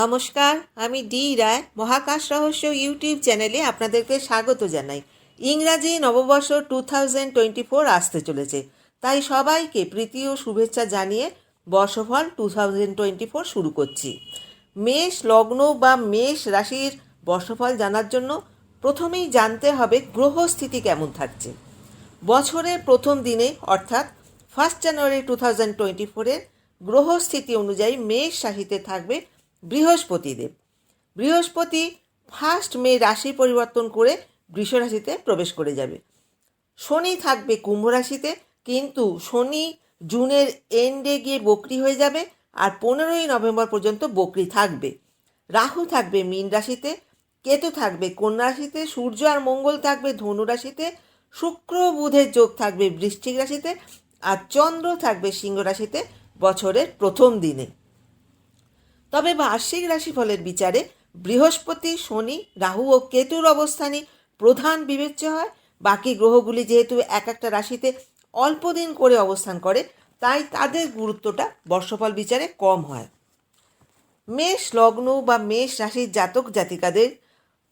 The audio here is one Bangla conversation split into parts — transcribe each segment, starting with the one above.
নমস্কার, আমি ডি রায়, মহাকাশ রহস্য ইউটিউব চ্যানেলে আপনাদেরকে স্বাগত জানাই। ইংরাজি নববর্ষ টু থাউজেন্ড টোয়েন্টি ফোর আসতে চলেছে। তাই সবাইকে প্রীতি ও শুভেচ্ছা জানিয়ে বর্ষফল টু থাউজেন্ড টোয়েন্টি ফোর শুরু করছি। মেষ লগ্ন বা মেষ রাশির বর্ষফল জানার জন্য প্রথমেই জানতে হবে গ্রহস্থিতি কেমন থাকছে। বছরের প্রথম দিনে, অর্থাৎ first January two thousand twenty ফোরের গ্রহস্থিতি অনুযায়ী মেষ রাশিতে থাকবে বৃহস্পতিদেব। বৃহস্পতি ফার্স্ট মে রাশি পরিবর্তন করে বৃষ রাশিতে প্রবেশ করে যাবে। শনি থাকবে কুম্ভ রাশিতে, কিন্তু শনি জুনের এন্ডে গিয়ে বকরি হয়ে যাবে আর পনেরোই নভেম্বর পর্যন্ত বকরি থাকবে। রাহু থাকবে মীন রাশিতে, কেতু থাকবে কন্যা রাশিতে, সূর্য আর মঙ্গল থাকবে ধনু রাশিতে, শুক্র বুধের যোগ থাকবে বৃশ্চিক রাশিতে, আর চন্দ্র থাকবে সিংহ রাশিতে বছরের প্রথম দিনে। তবে বার্ষিক রাশিফলের বিচারে বৃহস্পতি, শনি, রাহু ও কেতুর অবস্থানই প্রধান বিবেচ্য হয়। বাকি গ্রহগুলি যেহেতু এক একটা রাশিতে অল্প দিন করে অবস্থান করে, তাই তাদের গুরুত্বটা বর্ষফল বিচারে কম হয়। মেষ, লগ্ন বা মেষ রাশির জাতক জাতিকাদের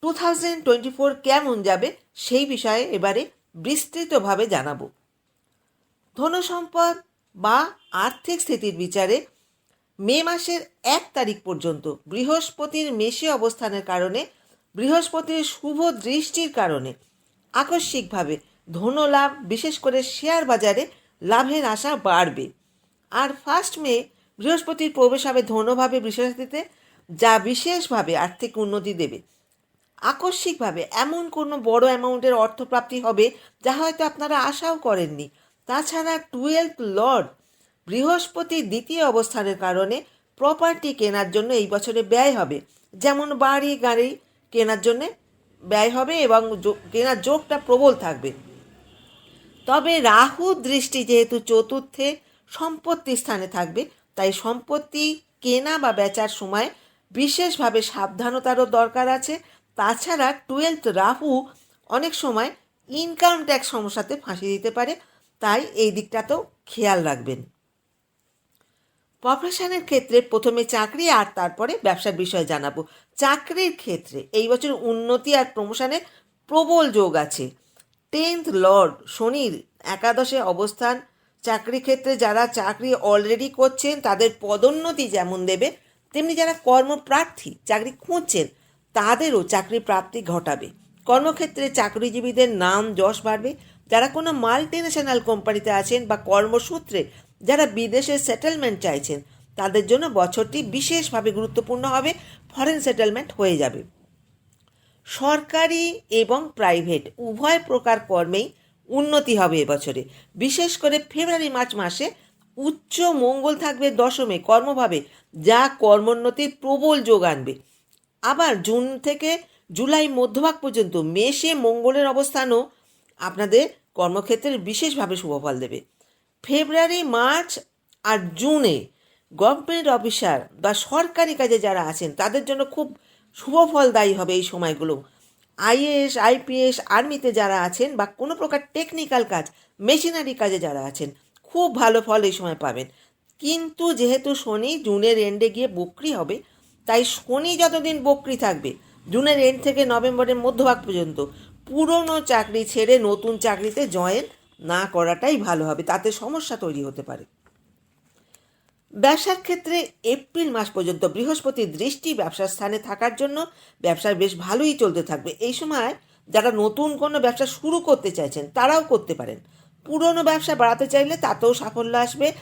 টু থাউজেন্ড টোয়েন্টি ফোর কেমন যাবে সেই বিষয়ে এবারে বিস্তৃতভাবে জানাব। ধনসম্পদ বা আর্থিক স্থিতির বিচারে মে মাসের এক তারিখ পর্যন্ত বৃহস্পতির মেষে অবস্থানের কারণে, বৃহস্পতির শুভ দৃষ্টির কারণে আকস্মিকভাবে ধনলাভ, বিশেষ করে শেয়ার বাজারে লাভের আশা বাড়বে। আর ফার্স্ট মে বৃহস্পতির প্রবেশ হবে ধনভাবে বৃষরাশিতে যা বিশেষভাবে আর্থিক উন্নতি দেবে। আকস্মিকভাবে এমন কোনো বড় অ্যামাউন্টের অর্থপ্রাপ্তি হবে, যা হয়তো আপনারা আশাও করেননি। তাছাড়া টুয়েলভ লর্ড বৃহস্পতির দ্বিতীয় অবস্থানের কারণে প্রপার্টি কেনার জন্য এই বছরে ব্যয় হবে। যেমন বাড়ি, গাড়ি কেনার জন্য ব্যয় হবে এবং কেনার যোগটা প্রবল থাকবে। তবে রাহু দৃষ্টি যেহেতু চতুর্থে সম্পত্তি স্থানে থাকবে, তাই সম্পত্তি কেনা বা বেচার সময় বিশেষভাবে সাবধানতারও দরকার আছে। তাছাড়া টুয়েলথ রাহু অনেক সময় ইনকাম ট্যাক্স সমস্যাতে ফাঁসি দিতে পারে, তাই এই দিকটাতেও খেয়াল রাখবেন। প্রফেশনের ক্ষেত্রে প্রথমে চাকরি আর তারপরে ব্যবসার বিষয়ে জানাব। চাকরির ক্ষেত্রে এই বছর উন্নতি আর প্রমোশনের প্রবল যোগ আছে। টেন্থ লর্ড শনির একাদশে অবস্থান। চাকরি ক্ষেত্রে যারা চাকরি অলরেডি করছেন, তাদের পদোন্নতি যেমন দেবে, তেমনি যারা কর্মপ্রার্থী, চাকরি খুঁজছেন, তাদেরও চাকরি প্রাপ্তি ঘটাবে। কর্মক্ষেত্রে চাকরিজীবীদের নাম যশ বাড়বে। যারা কোনো মাল্টি ন্যাশনাল কোম্পানিতে আছেন বা কর্মসূত্রে যারা বিদেশে সেটেলমেন্ট চাইছেন, তাদের জন্য বছরটি বিশেষভাবে গুরুত্বপূর্ণ হবে ফরেন সেটেলমেন্ট হয়ে যাবে। সরকারি এবং প্রাইভেট উভয় প্রকার কর্মেই উন্নতি হবে এবছরে। বিশেষ করে ফেব্রুয়ারি, মার্চ মাসে উচ্চ মঙ্গল থাকবে দশমে। কর্মভাবে যা কর্মোন্নতির প্রবল যোগ আনবে। আবার জুন থেকে জুলাই মধ্যভাগ পর্যন্ত মেষে মঙ্গলের অবস্থানও আপনাদের কর্মক্ষেত্রে বিশেষভাবে শুভফল দেবে। ফেব্রুয়ারি, মার্চ আর জুনে গভর্নমেন্ট অফিসার বা সরকারি কাজে যারা আছেন, তাদের জন্য খুব শুভফলদায়ী হবে এই সময়গুলো। আইএএস, আইপিএস, আর্মিতে যারা আছেন বা কোনো প্রকার টেকনিক্যাল কাজ মেশিনারি কাজে যারা আছেন, খুব ভালো ফল এই সময় পাবেন। কিন্তু যেহেতু শনি জুনের এন্ডে গিয়ে বকরি হবে, তাই শনি যতদিন বকরি থাকবে, জুনের এন্ড থেকে নভেম্বরের মধ্যভাগ পর্যন্ত পুরনো চাকরি ছেড়ে নতুন চাকরিতে জয়েন না করাটাই ভালো হবে, তাতে সমস্যা তৈরি হতে পারে। ব্যবসার ক্ষেত্রে এপ্রিল মাস পর্যন্ত বৃহস্পতির দৃষ্টি ব্যবসার স্থানে থাকার জন্য ব্যবসার বেশ ভালোই চলতে থাকবে। এই সময় যারা নতুন কোনো ব্যবসা শুরু করতে চাইছেন, তারাও করতে পারেন। পুরনো ব্যবসা বাড়াতে চাইলে তাতেও সাফল্য আসবে।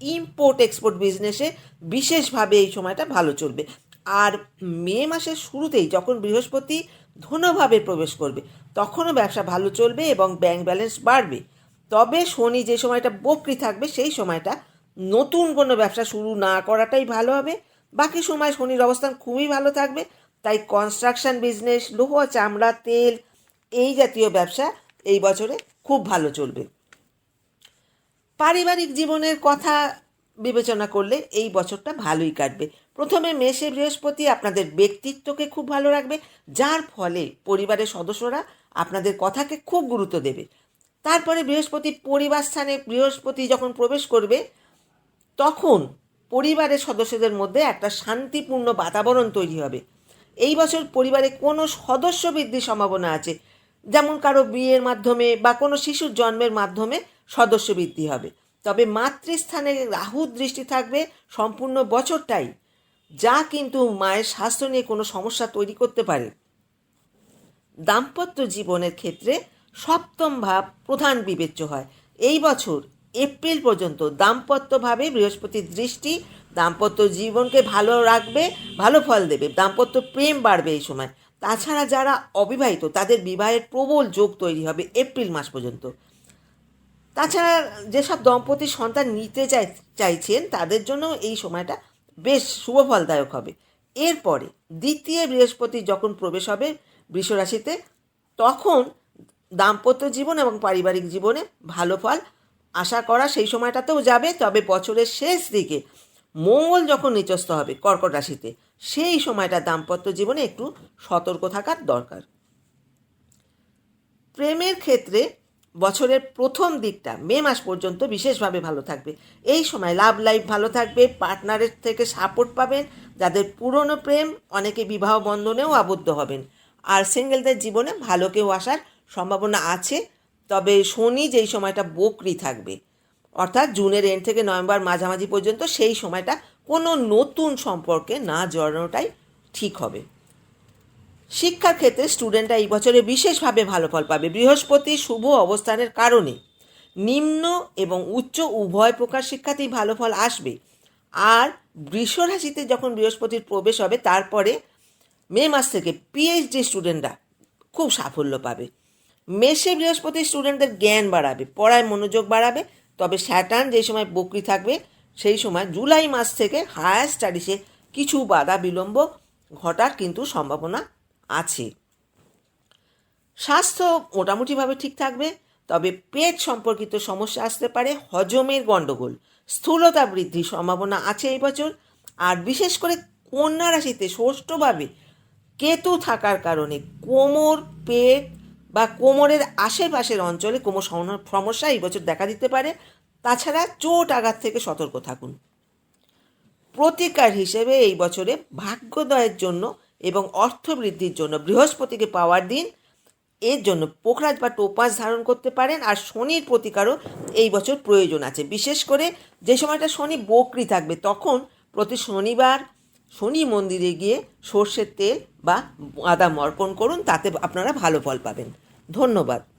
ইম্পোর্ট এক্সপোর্ট বিজনেসে বিশেষভাবে এই সময়টা ভালো চলবে। আর মে মাসের শুরুতেই যখন বৃহস্পতি ধনভাবে প্রবেশ করবে, তখনও ব্যবসা ভালো চলবে এবং ব্যাংক ব্যালেন্স বাড়বে। তবে শনি যে সময়টা বকরি থাকবে, সেই সময়টা নতুন কোনো ব্যবসা শুরু না করাটাই ভালো হবে। বাকি সময় শনির অবস্থান খুবই ভালো থাকবে। তাই কনস্ট্রাকশন বিজনেস লোহ, চামড়া, তেল এই জাতীয় ব্যবসা এই বছরে খুব ভালো চলবে। পারিবারিক জীবনের কথা বিবেচনা করলে এই বছরটা ভালোই কাটবে। প্রথমে মেষে বৃহস্পতি আপনাদের ব্যক্তিত্বকে খুব ভালো রাখবে, যার ফলে পরিবারের সদস্যরা আপনাদের কথাকে খুব গুরুত্ব দেবে। তারপরে বৃহস্পতি পরিবার স্থানে বৃহস্পতি যখন প্রবেশ করবে, তখন পরিবারের সদস্যদের মধ্যে একটা শান্তিপূর্ণ বাতাবরণ তৈরি হবে। এই বছর পরিবারে কোনো সদস্য বৃদ্ধির সম্ভাবনা আছে। যেমন কারও বিয়ের মাধ্যমে বা কোনো শিশুর জন্মের মাধ্যমে সদস্য বৃদ্ধি হবে। তবে মাতৃস্থানে রাহুর দৃষ্টি থাকবে সম্পূর্ণ বছরটাই। যা কিন্তু মায়ের স্বাস্থ্য নিয়ে কোনো সমস্যা তৈরি করতে পারে। দাম্পত্য জীবনের ক্ষেত্রে সপ্তম ভাব প্রধান বিবেচ্য হয়। এই বছর এপ্রিল পর্যন্ত দাম্পত্যভাবে বৃহস্পতির দৃষ্টি দাম্পত্য জীবনকে ভালো রাখবে, ভালো ফল দেবে, দাম্পত্য প্রেম বাড়বে এই সময়। তাছাড়া যারা অবিবাহিত, তাদের বিবাহের প্রবল যোগ তৈরি হবে এপ্রিল মাস পর্যন্ত। তাছাড়া যেসব দম্পতি সন্তান নিতে চাই, চাইছেন, তাদের জন্য এই সময়টা বেশ শুভ ফলদায়ক হবে। এরপরে দ্বিতীয় বৃহস্পতি যখন প্রবেশ হবে বৃষরাশিতে, তখন দাম্পত্য জীবন এবং পারিবারিক জীবনে ভালো ফল আশা করা সেই সময়টাতেও যাবে। তবে বছরের শেষ দিকে মঙ্গল যখন নিচস্থ হবে কর্কট রাশিতে, সেই সময়টা দাম্পত্য জীবনে একটু সতর্ক থাকার দরকার। প্রেমের ক্ষেত্রে বছরের প্রথম দিকটা মে মাস পর্যন্ত বিশেষভাবে ভালো থাকবে। এই সময় লাভ লাইফ ভালো থাকবে পার্টনারের থেকে সাপোর্ট পাবেন, যাদের পুরনো প্রেম, অনেকে বিবাহ বন্ধনেও আবদ্ধ হবেন। আর সিঙ্গেলদের জীবনে ভালো কেউ আসার সম্ভাবনা আছে, তবে শনি যেই সময়টা বকরি থাকবে, অর্থাৎ জুনের এন্ড থেকে নভেম্বর মাঝামাঝি পর্যন্ত সেই সময়টা কোনো নতুন সম্পর্কে না জড়ানোটাই ঠিক হবে। শিক্ষার ক্ষেত্রে স্টুডেন্টরা এই বছরে বিশেষভাবে ভালো ফল পাবে। বৃহস্পতি শুভ অবস্থানের কারণে নিম্ন এবং উচ্চ উভয় প্রকার শিক্ষাতেই ভালো ফল আসবে। আর বৃষ রাশিতে যখন বৃহস্পতির প্রবেশ হবে, তারপরে মে মাস থেকে পিএইচডি স্টুডেন্টরা খুব সাফল্য পাবে। মেষে বৃহস্পতি স্টুডেন্টদের জ্ঞান বাড়াবে, পড়ায় মনোযোগ বাড়াবে, তবে স্যাটার্ন যে সময় বকরি থাকবে, সেই সময় জুলাই মাস থেকে হায়ার স্টাডিসে কিছু বাধা বিলম্ব ঘটার কিন্তু সম্ভাবনা আছে। স্বাস্থ্য মোটামুটিভাবে ঠিক থাকবে, তবে পেট সম্পর্কিত সমস্যা আসতে পারে, হজমের গণ্ডগোল স্থূলতা বৃদ্ধির সম্ভাবনা আছে এই বছর, আর বিশেষ করে কন্যা রাশিতে ষষ্ঠভাবে কেতু থাকার কারণে কোমর, পেট বা কোমরের আশেপাশের অঞ্চলে কোমর সমস্যা এই বছর দেখা দিতে পারে। তাছাড়া চোট আঘাত থেকে সতর্ক থাকুন। প্রতিকার হিসেবে এই বছরে ভাগ্যোদয়ের জন্য এবং অর্থ বৃদ্ধির জন্য বৃহস্পতিকে পাওয়ার দিন, এর জন্য পোখরাজ বা টোপাস ধারণ করতে পারেন আর শনির প্রতিকারও এই বছর প্রয়োজন আছে। বিশেষ করে যে সময়টা শনি বকরি থাকবে, তখন প্রতি শনিবার শনি মন্দিরে গিয়ে সর্ষের তেল বা আদা অর্পণ করুন, তাতে আপনারা ভালো ফল পাবেন। ধন্যবাদ।